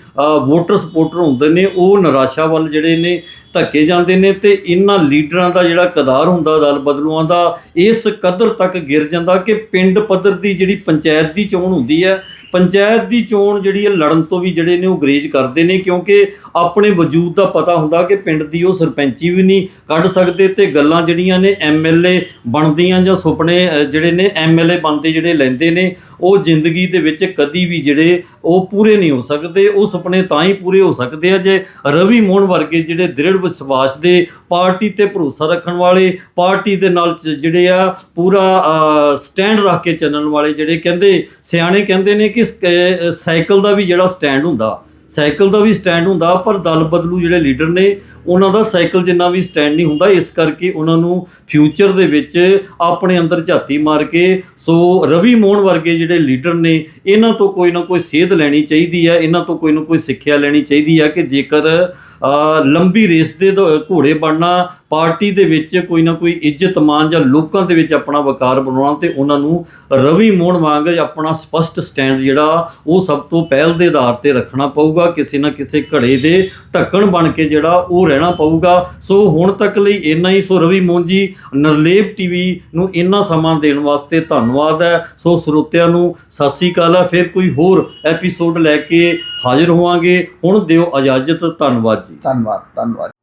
ਵੋਟਰ ਸਪੋਰਟਰ ਹੁੰਦੇ ਨੇ, ਉਹ ਨਿਰਾਸ਼ਾ ਵੱਲ ਜਿਹੜੇ ਨੇ ਧੱਕੇ ਜਾਂਦੇ ਨੇ ਤੇ ਇਹਨਾਂ ਲੀਡਰਾਂ ਦਾ ਜਿਹੜਾ ਕਦਾਰ ਹੁੰਦਾ ਦਲ ਬਦਲੂਆਂ ਦਾ, ਇਸ ਕਦਰ ਤੱਕ ਗਿਰ ਜਾਂਦਾ ਕਿ ਪਿੰਡ ਪੱਧਰ ਦੀ ਜਿਹੜੀ ਪੰਚਾਇਤ ਦੀ ਚੋਣ ਹੁੰਦੀ ਹੈ, ਪੰਚਾਇਤ ਦੀ ਚੋਣ ਜਿਹੜੀ ਹੈ ਲੜਨ ਤੋਂ ਵੀ ਜਿਹੜੇ ਨੇ ਉਹ ਗਰੇਜ ਕਰਦੇ ਨੇ ਕਿਉਂਕਿ ਆਪਣੇ ਵਜੂਦ ਦਾ ਪਤਾ ਹੁੰਦਾ ਕਿ ਪਿੰਡ ਦੀ ਉਹ ਸਰਪੰਚੀ ਵੀ ਨਹੀਂ ਕੱਢ ਸਕਦੇ ਤੇ ਗੱਲਾਂ ਜਿਹੜੀਆਂ ਨੇ ਐਮਐਲਏ ਬਣਦੀਆਂ ਜਾਂ ਸੁਪਨੇ ਜਿਹੜੇ ਨੇ ਐਮਐਲਏ ਬਣਦੇ ਜਿਹੜੇ ਲੈਂਦੇ ਨੇ, ਉਹ ਜ਼ਿੰਦਗੀ ਦੇ ਵਿੱਚ ਕਦੀ ਵੀ ਜਿਹੜੇ ਉਹ ਪੂਰੇ ਨਹੀਂ ਹੋ ਸਕਦੇ, ਉਹ ਸੁਪਨੇ ਤਾਂ ਹੀ ਪੂਰੇ ਹੋ ਸਕਦੇ ਆ ਜੇ ਰਵੀ ਮੋਹਨ ਵਰਗੇ ਜਿਹੜੇ ਦ੍ਰਿੜ ਵਿਸ਼ਵਾਸ ਦੇ ਪਾਰਟੀ ਤੇ ਭਰੋਸਾ ਰੱਖਣ ਵਾਲੇ, ਪਾਰਟੀ ਦੇ ਨਾਲ ਚ- ਜਿਹੜੇ ਆ, ਪੂਰਾ ਸਟੈਂਡ ਰੱਖ ਕੇ ਚੱਲਣ ਵਾਲੇ ਜਿਹੜੇ ਕਹਿੰਦੇ, ਸਿਆਣੇ ਕਹਿੰਦੇ ਨੇ ਕਿ ਸਾਈਕਲ ਦਾ ਵੀ ਜਿਹੜਾ ਸਟੈਂਡ ਹੁੰਦਾ ਸਾਈਕਲ ਦਾ ਵੀ ਸਟੈਂਡ ਹੁੰਦਾ, ਪਰ ਦਲ ਬਦਲੂ ਜਿਹੜੇ ਲੀਡਰ ਨੇ, ਉਹਨਾਂ ਦਾ ਸਾਈਕਲ ਜਿੰਨਾ ਵੀ ਸਟੈਂਡ ਨਹੀਂ ਹੁੰਦਾ, ਇਸ ਕਰਕੇ ਉਹਨਾਂ ਨੂੰ ਫਿਊਚਰ ਦੇ ਵਿੱਚ ਆਪਣੇ ਅੰਦਰ ਝਾਤੀ ਮਾਰ ਕੇ, ਸੋ ਰਵੀ ਮੋਹਨ ਵਰਗੇ ਜਿਹੜੇ ਲੀਡਰ ਨੇ, ਇਹਨਾਂ ਤੋਂ ਕੋਈ ਨਾ ਕੋਈ ਸੇਧ ਲੈਣੀ ਚਾਹੀਦੀ ਹੈ ਇਹਨਾਂ ਤੋਂ ਕੋਈ ਨਾ ਕੋਈ ਸਿੱਖਿਆ ਲੈਣੀ ਚਾਹੀਦੀ ਹੈ ਕਿ ਜੇਕਰ ਲੰਬੀ ਰੇਸ ਦੇ ਦ- ਘੋੜੇ ਬਣਨਾ, ਪਾਰਟੀ ਦੇ ਵਿੱਚ ਕੋਈ ਨਾ ਕੋਈ ਇੱਜ਼ਤ ਮਾਨ ਜਾਂ ਲੋਕਾਂ ਦੇ ਵਿੱਚ ਆਪਣਾ ਵਕਾਰ ਬਣਾਉਣਾ ਤੇ ਉਹਨਾਂ ਨੂੰ ਰਵੀ ਮੋਹਨ ਵਾਂਗ ਆਪਣਾ ਸਪਸ਼ਟ ਸਟੈਂਡ ਜਿਹੜਾ, ਉਹ ਸਭ ਤੋਂ ਪਹਿਲ ਦੇ ਆਧਾਰ ਤੇ ਰੱਖਣਾ ਪਊਗਾ। ਪਊਗਾ, ਕਿਸੇ ਨਾ ਕਿਸੇ ਘੜੇ ਦੇ ਢੱਕਣ ਬਣ ਕੇ ਜਿਹੜਾ ਉਹ ਰਹਿਣਾ ਪਊਗਾ। ਸੋ ਹੁਣ ਤੱਕ ਲਈ ਇੰਨਾ ਹੀ। ਸੋ ਰਵੀ ਮੋਹਨ ਜੀ, ਨਰਲੇਪ ਟੀਵੀ ਨੂੰ ਇੰਨਾ ਸਮਾਂ ਦੇਣ ਵਾਸਤੇ ਧੰਨਵਾਦ ਹੈ। ਸੋ ਸਰੋਤਿਆਂ ਨੂੰ ਸਤਿ ਸ੍ਰੀ ਅਕਾਲ ਹੈ। ਫਿਰ ਕੋਈ ਹੋਰ ਐਪੀਸੋਡ ਲੈ ਕੇ ਹਾਜ਼ਰ ਹੋਵਾਂਗੇ। ਹੁਣ ਦਿਓ ਇਜਾਜ਼ਤ। ਧੰਨਵਾਦ ਜੀ। ਧੰਨਵਾਦ ਧੰਨਵਾਦ।